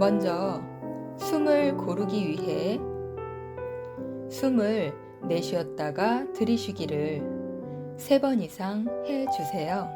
먼저 숨을 고르기 위해 숨을 내쉬었다가 들이쉬기를 세 번 이상 해 주세요.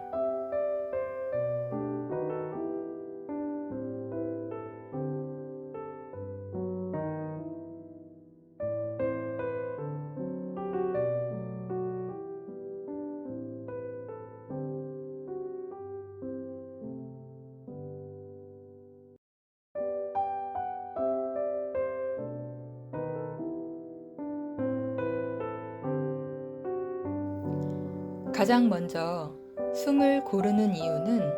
가장 먼저 숨을 고르는 이유는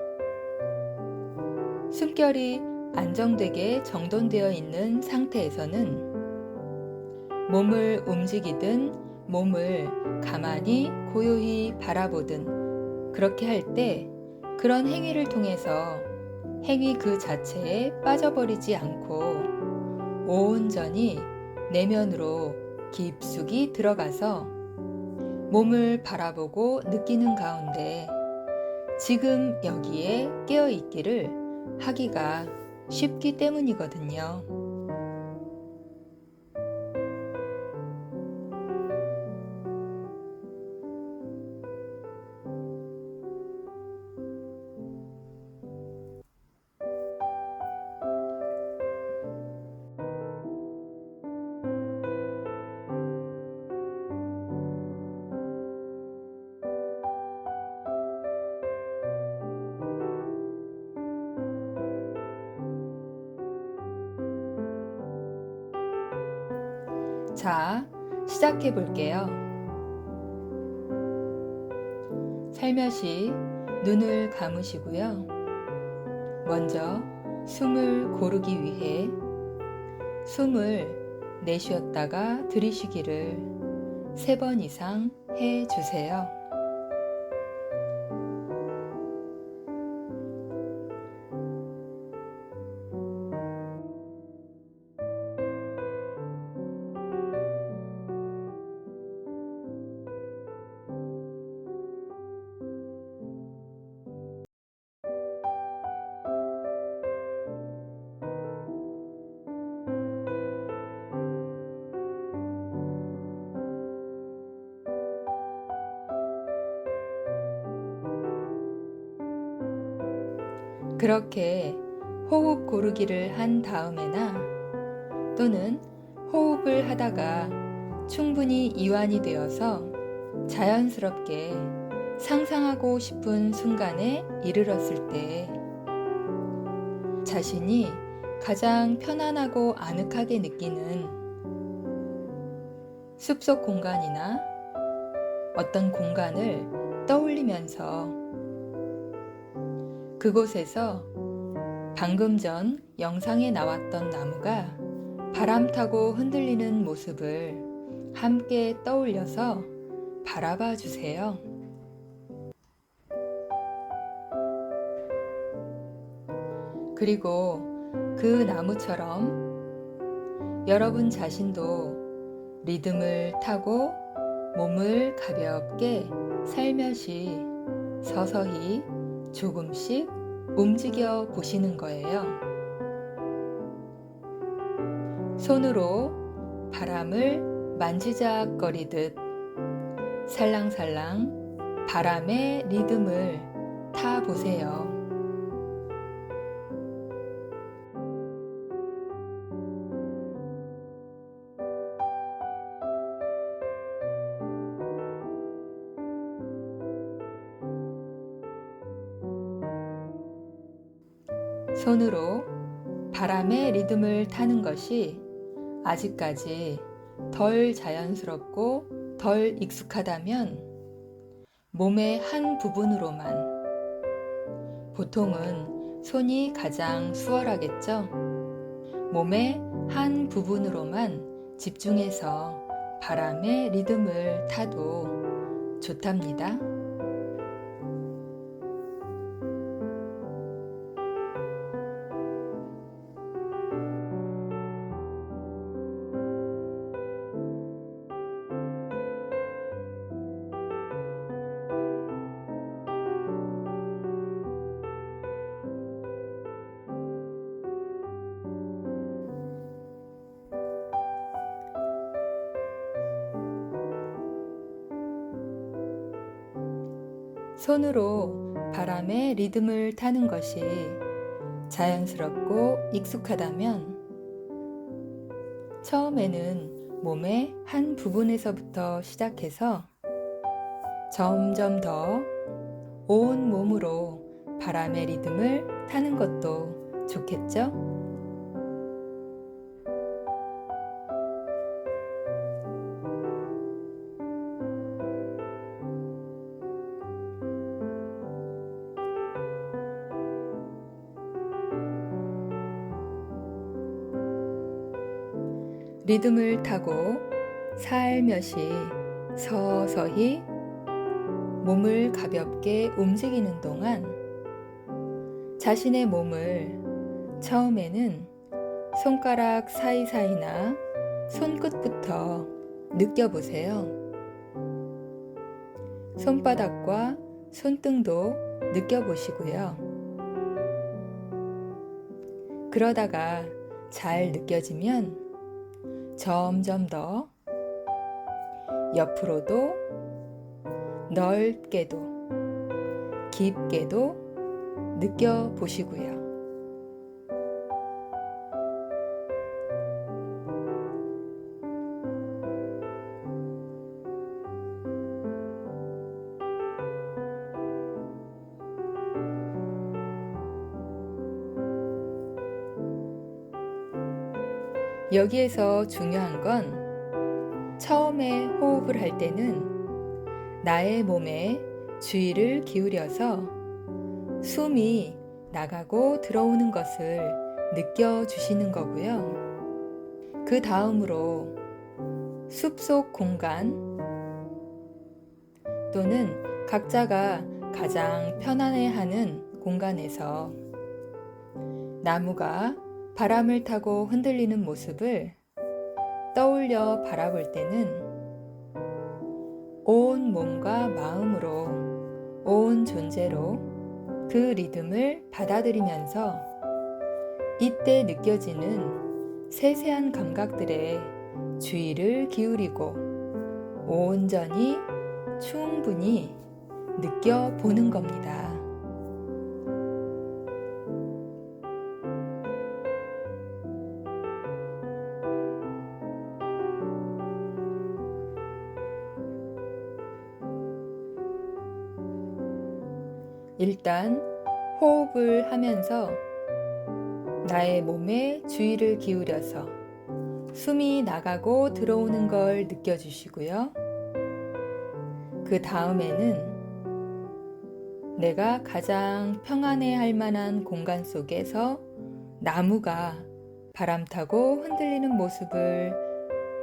숨결이 안정되게 정돈되어 있는 상태에서는 몸을 움직이든 몸을 가만히 고요히 바라보든 그렇게 할 때 그런 행위를 통해서 행위 그 자체에 빠져버리지 않고 온전히 내면으로 깊숙이 들어가서 몸을 바라보고 느끼는 가운데 지금 여기에 깨어 있기를 하기가 쉽기 때문이거든요. 자, 시작해 볼게요. 살며시 눈을 감으시고요. 먼저 숨을 고르기 위해 숨을 내쉬었다가 들이쉬기를 세 번 이상 해 주세요. 그렇게 호흡 고르기를 한 다음에나 또는 호흡을 하다가 충분히 이완이 되어서 자연스럽게 상상하고 싶은 순간에 이르렀을 때 자신이 가장 편안하고 아늑하게 느끼는 숲속 공간이나 어떤 공간을 떠올리면서 그곳에서 방금 전 영상에 나왔던 나무가 바람 타고 흔들리는 모습을 함께 떠올려서 바라봐 주세요. 그리고 그 나무처럼 여러분 자신도 리듬을 타고 몸을 가볍게 살며시 서서히 조금씩 움직여 보시는 거예요. 손으로 바람을 만지작거리듯 살랑살랑 바람의 리듬을 타 보세요. 손으로 바람의 리듬을 타는 것이 아직까지 덜 자연스럽고 덜 익숙하다면 몸의 한 부분으로만 보통은 손이 가장 수월하겠죠? 몸의 한 부분으로만 집중해서 바람의 리듬을 타도 좋답니다. 손으로 바람의 리듬을 타는 것이 자연스럽고 익숙하다면 처음에는 몸의 한 부분에서부터 시작해서 점점 더 온 몸으로 바람의 리듬을 타는 것도 좋겠죠? 리듬을 타고 살며시 서서히 몸을 가볍게 움직이는 동안 자신의 몸을 처음에는 손가락 사이사이나 손끝부터 느껴보세요. 손바닥과 손등도 느껴보시고요. 그러다가 잘 느껴지면 점점 더 옆으로도 넓게도 깊게도 느껴보시고요. 여기에서 중요한 건 처음에 호흡을 할 때는 나의 몸에 주의를 기울여서 숨이 나가고 들어오는 것을 느껴주시는 거고요. 그 다음으로 숲속 공간 또는 각자가 가장 편안해하는 공간에서 나무가 바람을 타고 흔들리는 모습을 떠올려 바라볼 때는 온 몸과 마음으로 온 존재로 그 리듬을 받아들이면서 이때 느껴지는 세세한 감각들에 주의를 기울이고 온전히 충분히 느껴보는 겁니다. 일단 호흡을 하면서 나의 몸에 주의를 기울여서 숨이 나가고 들어오는 걸 느껴주시고요. 그 다음에는 내가 가장 평안해 할 만한 공간 속에서 나무가 바람 타고 흔들리는 모습을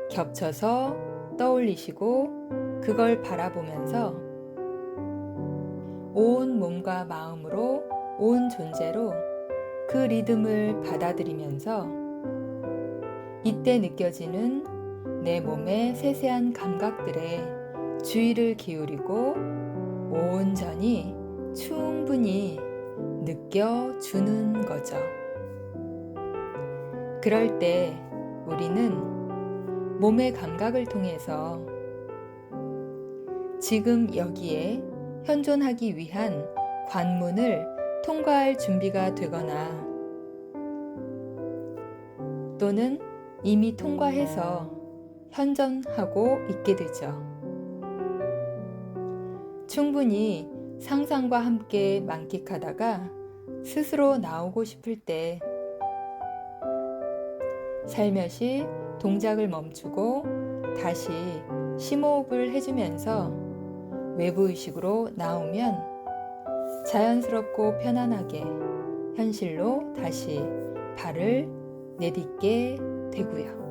겹쳐서 떠올리시고 그걸 바라보면서 온 몸과 마음으로 온 존재로 그 리듬을 받아들이면서 이때 느껴지는 내 몸의 세세한 감각들에 주의를 기울이고 온전히 충분히 느껴주는 거죠. 그럴 때 우리는 몸의 감각을 통해서 지금 여기에 현존하기 위한 관문을 통과할 준비가 되거나 또는 이미 통과해서 현존하고 있게 되죠. 충분히 상상과 함께 만끽하다가 스스로 나오고 싶을 때 살며시 동작을 멈추고 다시 심호흡을 해주면서 외부 의식으로 나오면 자연스럽고 편안하게 현실로 다시 발을 내딛게 되고요.